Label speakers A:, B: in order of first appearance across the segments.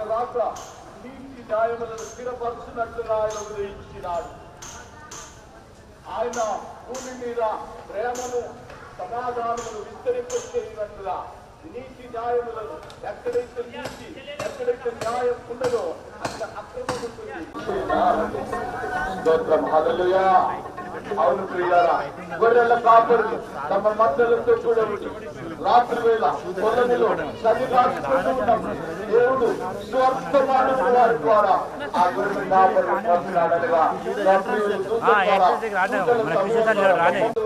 A: ఆయన రాక నీతి న్యాయములను స్థిరపరచున్నట్లుగా ఆయన ఉదయించినాడు. ఆయన భూమి మీద ప్రేమను సమాధానమును విస్తరింపచేసినట్లుగా నీతి న్యాయములను ఎక్కడైతే నీతి ఎక్కడైతే న్యాయం ఉండదో అక్కడ అక్రమం ఉంటుంది అవును ప్రియారా గొర్రెల కాపరులు తమ మందలతో కూడా ఉండి రాత్రి వేళ కొలనిలో చలి కాచుకుంటూ ఉన్నప్పుడు దేవుడు వారి ద్వారా ఆ పంపినాడనగా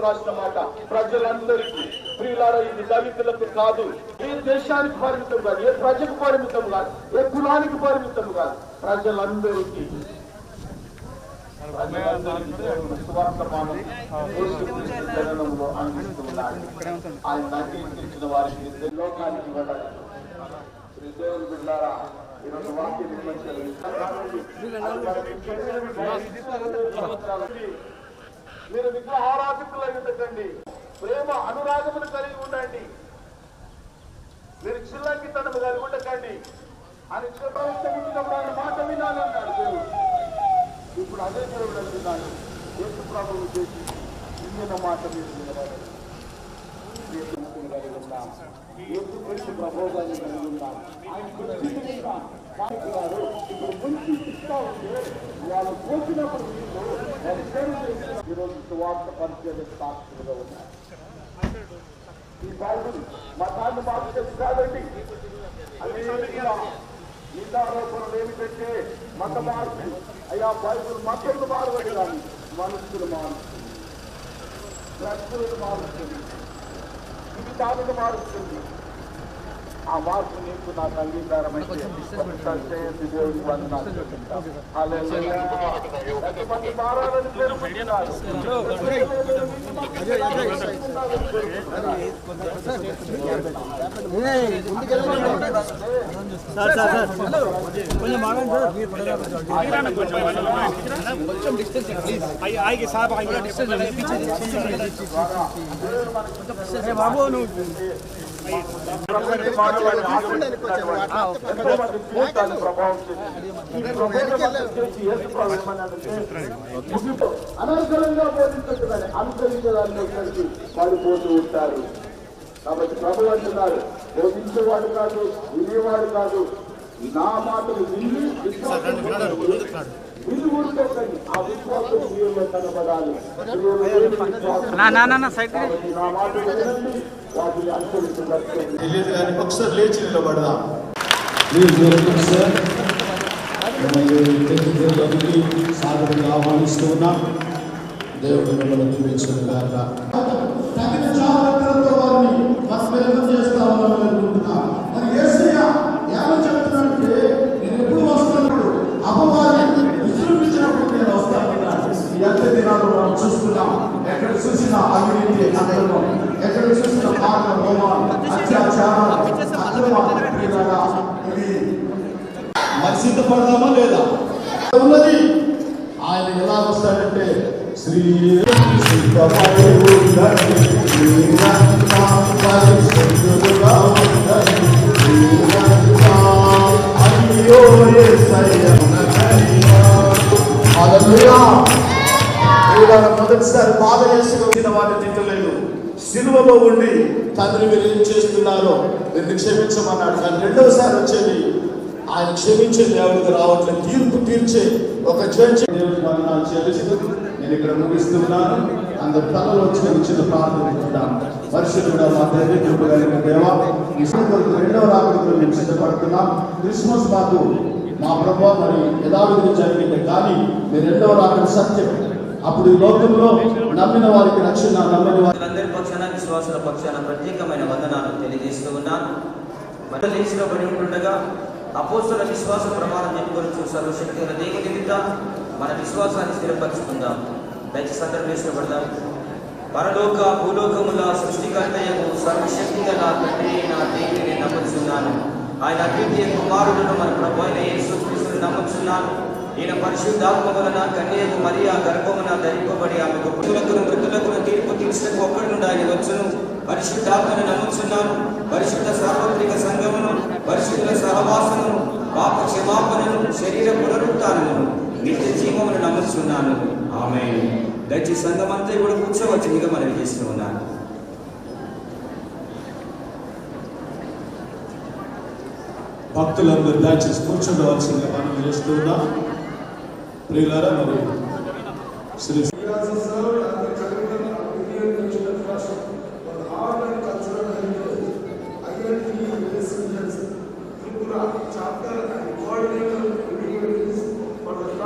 A: రాసిన మాట ప్రజలందరికీ ప్రియులారా ఇది దళితులకు కాదు ఏ దేశానికి పరిమితం కాదు ఏ ప్రజకు పరిమితం కాదు ఏ కులానికి పరిమితం కాదు ప్రజలందరికీ సువార్తమానం యేసుక్రీస్తు జననంలో అందిస్తున్నాడు. వారికి లోకానికి వెళ్ళాలి శ్రీ దేవుని బిడ్డారా ఈరోజు మీరు ప్రేమ అనురాగములు కలిగి ఉండండి మీరు చిల్లంకితనము కలిగి ఉండకండి అని ప్రవేశించినప్పుడు ఆయన మాట వినాలన్నాడు దేవుడు ఇప్పుడు అదే దేవుడు అంటున్నాడు యేసు ప్రభువు చేసి ఇంగిన మాట మీరు వినబడదు కలిగి ఉన్నాం. యేసు క్రీస్తు ప్రభువుగాన్ని కలిగి ఉన్నాం. ఆయనకు నచ్చిందిగా ఇప్పుడు మంచి ఇస్తా ఉంటే వాళ్ళు కోసినప్పుడు వారి సేవ చేసిన ఈరోజు సువార్త పరిచయం సాక్షులుగా ఉన్నారు ఈ బైబిల్ మతాన్ని మార్చేది కాదండి అనేక నిందారోపణలు ఏమిటంటే మత మార్పు అయ్యా బైబుల్ మతలు మారదు కానీ మనుషులు మారుస్తుంది ప్రజలను మారుస్తుంది జీవితాలను మారుస్తుంది ఆ మార్పు నీకు నాకు అంగీకారమైతే దేవుడికి వందనాలు మారాలని కొంచెం డిస్టెన్స్ ప్లీజ్ ఆగి సాబ్ ఆగి కూడా డిస్టెన్స్ బాబు నువ్వు అనర్గలంగా బోధించట్టుందని అనుసరించడానికి ఇక్కడికి పోతూ ఉంటారు. కాబట్టి ప్రభు అంటున్నారు బోధించేవాడు కాదు వినేవాడు కాదు. నా మాటలు విని విని ఊరుకోకండి ఆ విశ్వాసం జీవంలో నా మాటలు వాటిని అనుసరించగలుగుతుంది
B: తెలియదు కానీ ఒకసారి లేచి నిలబడదాం
C: ప్లీజ్ ఆహ్వానిస్తూ ఉన్నాం దేవుడు మిమ్మల్ని దీవించిన తగిన జాగ్రత్తలతో వారిని సిద్ధపడదామా లేదా? ఉన్నది. ఆయన ఎలా వస్తాడంటే శ్రీ సిద్ధపడి ఉండండి. అయ్యో మొదటిసారి బాధ చేసుకున్న వాటి తిట్టలేదు. సిలువలో ఉండి తండ్రి మీరు ఏం చేస్తున్నారో మీరు క్షమించమన్నాడు కానీ రెండవసారి వచ్చేది ఆయన క్షమించే దేవుడికి రావట్లేదు తీర్పు తీర్చే ఒక చర్చ నేను ఇక్కడ ముగిస్తున్నాను. అందరు తలలో వచ్చి చిన్న ప్రార్థన పెట్టుకుంటాను పరిశుద్ధుడు మా తండ్రి కృప కలిగిన దేవ ఈ సందర్భంలో రెండవ రాకడలో మేము సిద్ధపడుతున్నాం. క్రిస్మస్ మాకు మా ప్రభావ మరి యథావిధిగా జరిగింది. కానీ మీ రెండవ రాకడ సత్యం. అప్పుడు ఈ లోకంలో నమ్మిన వారికి రక్షణ నమ్మని వారికి
D: అందరి పక్షాన విశ్వాసుల పక్షాన ప్రత్యేకమైన వందనాలు తెలియజేస్తూ ఉన్నాను. మరి లేచిలో పడి ఉంటుండగా అపోస్తుల విశ్వాస ప్రమాణం చెప్పుకొని సర్వశక్తి గల దేవుని నిమిత్త మన విశ్వాసాన్ని స్థిరపరుచుకుందాం. దయచేసి అందరం వేసుకోబడదాం పరలోక భూలోకముల సృష్టికర్తయకు సర్వశక్తి గల తండ్రి నా దేవుని నమ్ముతున్నాను ఆయన అద్వితీయ కుమారుడును మన ప్రభు అయిన యేసుక్రీస్తుని నమ్ముతున్నాను ఈయన పరిశుద్ధాత్మ వలన కన్యకు మరియా గర్భమున ధరింపబడి ఆమె మృతులకు మృతులకు తీర్పు తీర్చడానికి ఒక్కడి నుండి ఆయన వచ్చును. పరిశుద్ధాత్మని నమ్ముచున్నాను. పరిశుద్ధ సార్వత్రిక సంఘమును పరిశుద్ధుల సహవాసమును పాప క్షమాపణను శరీర పునరుత్నము నిత్య జీవమును నమ్ముచున్నాను. ఆమె దయచేసి సంఘమంతా కూడా కూర్చోవచ్చునిగా మనం చేస్తూ ఉన్నాను
B: భక్తులందరూ దయచేసి కూర్చుండవలసిందిగా మనం చేస్తూ ఉన్నాం. ప్రియులారా మరి శ్రీ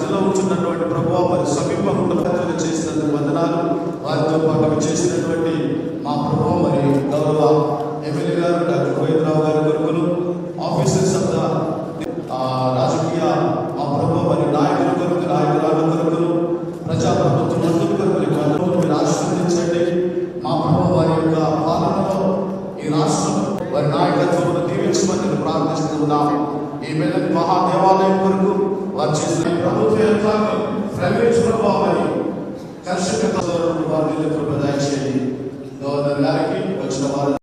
B: మధ్యలో ఉంటున్నటువంటి ప్రభు మరి సమీపంలో చేసినందుకు వందనాలు. వారితో పాటు చేసినటువంటి మా ప్రభు మరి గౌరవ ఎమ్మెల్యే గారు డాక్టర్ గోవిందరావు గారి కొడుకులు ఆఫీసర్స్ ఆఫ్ ద ఆ, రాజకీయ మా ప్రభు మరి నాయకుల కొరకు నాయకురాల కొరకులు ప్రజాప్రభుత్వం అందరి కొరకు మీరు ఆశీర్వదించండి. మా ప్రభు వారి యొక్క పాలనలో ఈ రాష్ట్రం వారి నాయకత్వంలో దీవించమని ప్రార్థిస్తున్నాం ఈ మహా మహాదేవాలయం కొరకు వారు చేసిన ప్రభుత్వ యంత్రాంగం ప్రైవేట్ ప్రభావం కర్షక వారి కృప గవర్నర్ గారికి వచ్చిన వారు